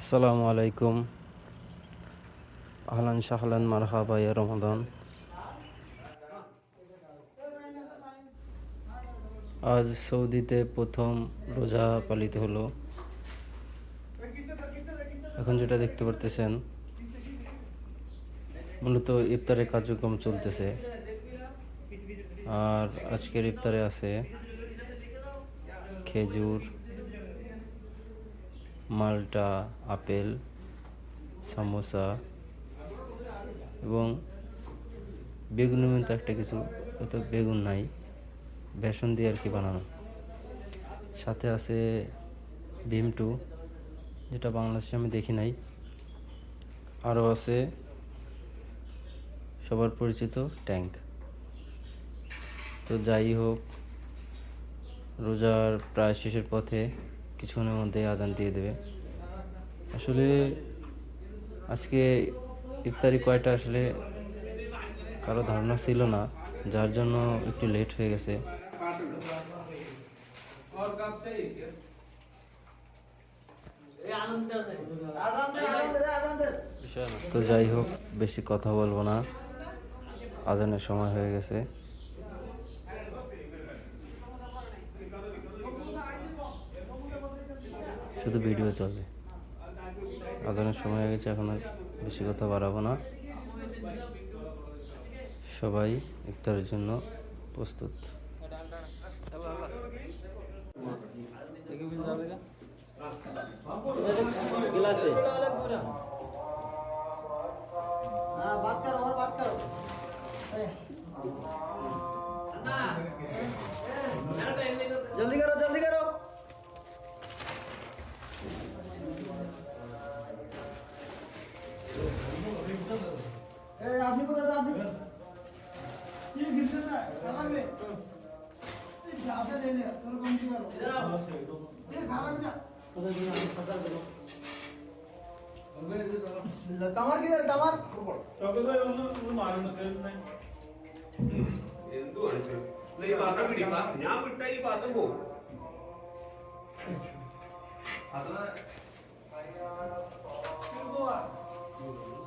আসসালামু আলাইকুম। আহলান শাহলান মারহাবা ইয়া রমাদান। আজ সৌদিতে প্রথম রোজা পালিত হলো। এখন যেটা দেখতে পারতেছেন, মূলত ইফতারের কার্যক্রম চলতেছে। আর আজকের ইফতারে আছে খেজুর মালটা, আপেল, সামোসা এবং বেগুনের মতো একটা কিছু হয়তো বেগুন নাই, বেসন দিয়ে আর কি বানানো। সাথে আছে ডিমটু যেটা বাংলাদেশে আমি দেখি নাই। আরও আছে সবার পরিচিত ট্যাঙ্ক। তো যাই হোক, রোজার প্রায় শেষের পথে কিছুক্ষণের মধ্যে আজান দিয়ে দেবে। আসলে আজকে ইফতারি কয়টা আসলে কারও ধারণা ছিল না, যার জন্য একটু লেট হয়ে গেছে। তো যাই হোক, বেশি কথা বলব না। আজানের সময় হয়ে গেছে। শুধু ভিডিও চলবে আজানের সময় হয়ে গেছে এখন আর বেশি কথা বাড়াবো না সবাই ইফতারের জন্য প্রস্তুত गिलास है हाँ बात करो और बात करो ए আপনি কোথায় যান আপনি কি गिरते না খাবার মে যাবে দেনে তোর কম কি করো ये खाना भी ना बिस्मिल्लाह तमार किधर तमार എന്തു കാണിച്ചു ഈ പാത്രം പിടിപ്പാ ഞാൻ വിട്ട ഈ പാത്രം പോകും বিসমিল্লাহ বলবে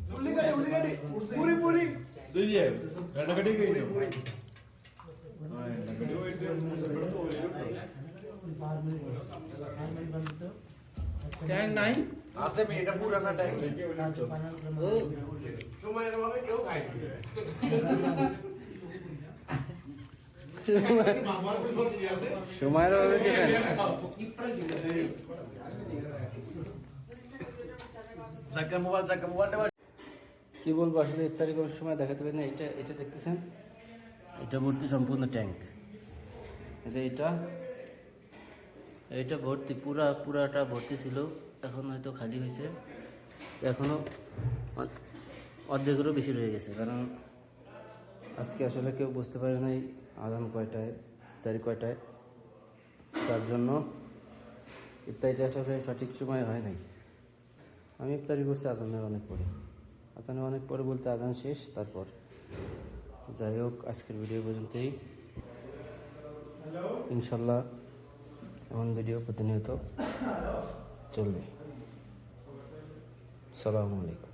ഉള്ളിക്കടി ഉള്ളിക്കടി പൂരി പൂരി ഇതില്ലേ വെണ്ടക്കടി കഴിഞ്ഞു വെണ്ടക്കടി പോയിട്ട് ഇവിടെ തോന്നിയിട്ടുണ്ട് ট্যাঙ্ক নাই আছে মেয়েটা পুরানা ট্যাঙ্ক সময়ের অভাবে কেউ খায় সময়ের অভাবে জাকার মোবাইল জাকার মোবাইলটা কি বলব আসলে ইফতারি করার সময় দেখাতে পারি না এটা এটা দেখতেছেন? এটা ভর্তি সম্পূর্ণ ট্যাঙ্ক। এটা এটা এটা ভর্তি পুরা পুরাটা ভর্তি ছিল এখন হয়তো খালি হয়েছে। এখনও অর্ধেকেরও বেশি রয়ে গেছে কারণ আজকে আসলে কেউ বুঝতে পারে নাই আগাম কয়টায় ইফতারি কয়টায়। তার জন্য ইফতারিটা আসলে সঠিক সময় হয় নাই। আমি ইফতারি করছি আজানের অনেক পরে। আজানের অনেক পরে বলতে আজান শেষ, তারপর। যাই হোক, আজকের ভিডিও পর্যন্তই। ইনশাল্লাহ এমন ভিডিও প্রতিনিয়ত চলবে। সালামু আলাইকুম।